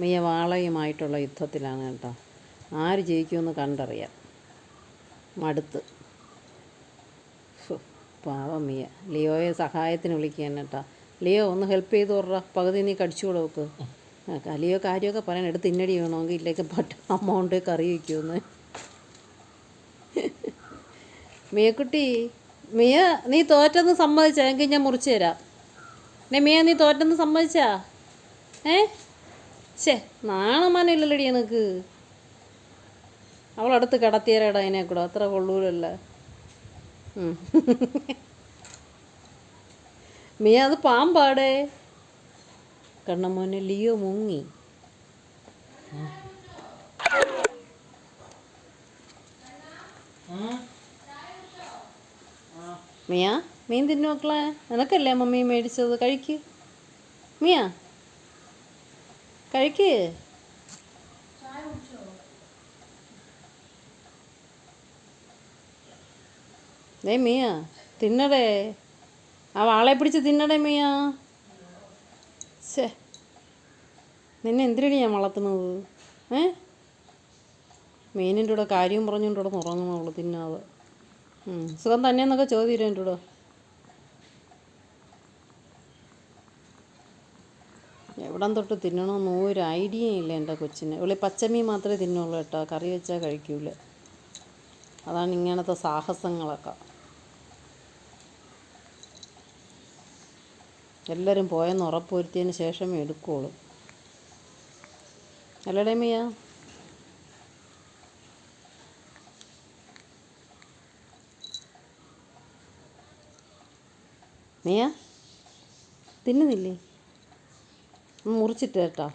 മിയ വാളയുമായിട്ടുള്ള യുദ്ധത്തിലാണ് കേട്ടോ. ആര് ജയിക്കുമെന്ന് കണ്ടറിയാം. മടുത്ത്. പാവം മിയ. ലിയോയെ സഹായത്തിന് വിളിക്കുകയാണ് കേട്ടോ. ലിയോ ഒന്ന് ഹെൽപ്പ് ചെയ്ത് വിടുക പകുതി നീ കടിച്ചു കൊടുക്ക് ലിയോ കാര്യമൊക്കെ പറയാൻ എടുത്ത് ഇന്നടി വേണമെങ്കിൽ ഇല്ലേക്ക് പട്ട അമൗണ്ട് കറി വയ്ക്കുമെന്ന്. മിയക്കുട്ടി മിയ നീ തോറ്റെന്ന് സമ്മതിച്ചാ. എങ്കിൽ ഞാൻ മുറിച്ചു തരാം. മിയ നീ തോറ്റെന്ന് സമ്മതിച്ചാ? ഏ? ശേ നാണമാനില്ലല്ലോടി എനക്ക്. അവളടുത്ത് കിടത്തിയരടാ അതിനെ കൂടെ അത്ര കൊള്ളൂരല്ല. മിയ അത് പാമ്പാടേ. കണ്ണമോനെ ലിയോ മുങ്ങി. മിയ മീൻ തിന്നു മക്കളെ? നിനക്കല്ലേ മമ്മി മേടിച്ചത്? കഴിക്ക്. മിയ. കഴിക്ക്. ദേ മിയ തിന്നടേ. ആ വാളെ പിടിച്ച് തിന്നടേ മിയ. ശേ നിന്നെ എന്തിനാണ് ഞാൻ വളർത്തുന്നത്? ഏ? മീനിന്റെ കൂടെ കാര്യവും പറഞ്ഞുകൊണ്ട് ഇവിടെ ഉറങ്ങണം അവൾ തിന്നാതെ. സുഖം തന്നെയെന്നൊക്കെ ചോദ്യം എന്റെ കൂടെ എവിടം തൊട്ട് തിന്നണമെന്ന് ഒരു ഐഡിയ ഇല്ല എന്റെ കൊച്ചിന്. ഇവളി പച്ചമീൻ മാത്രമേ തിന്നുള്ളൂ കേട്ടോ. കറി വെച്ചാൽ കഴിക്കൂല. അതാണ് ഇങ്ങനത്തെ സാഹസങ്ങളൊക്കെ. എല്ലാവരും പോയെന്ന് ഉറപ്പുവരുത്തിയതിന് ശേഷം എടുക്കുകയുള്ളൂ അല്ലടേ മിയ. മിയ. തിന്നുന്നില്ലേ? മുറിച്ചിട്ട് കേട്ടോ.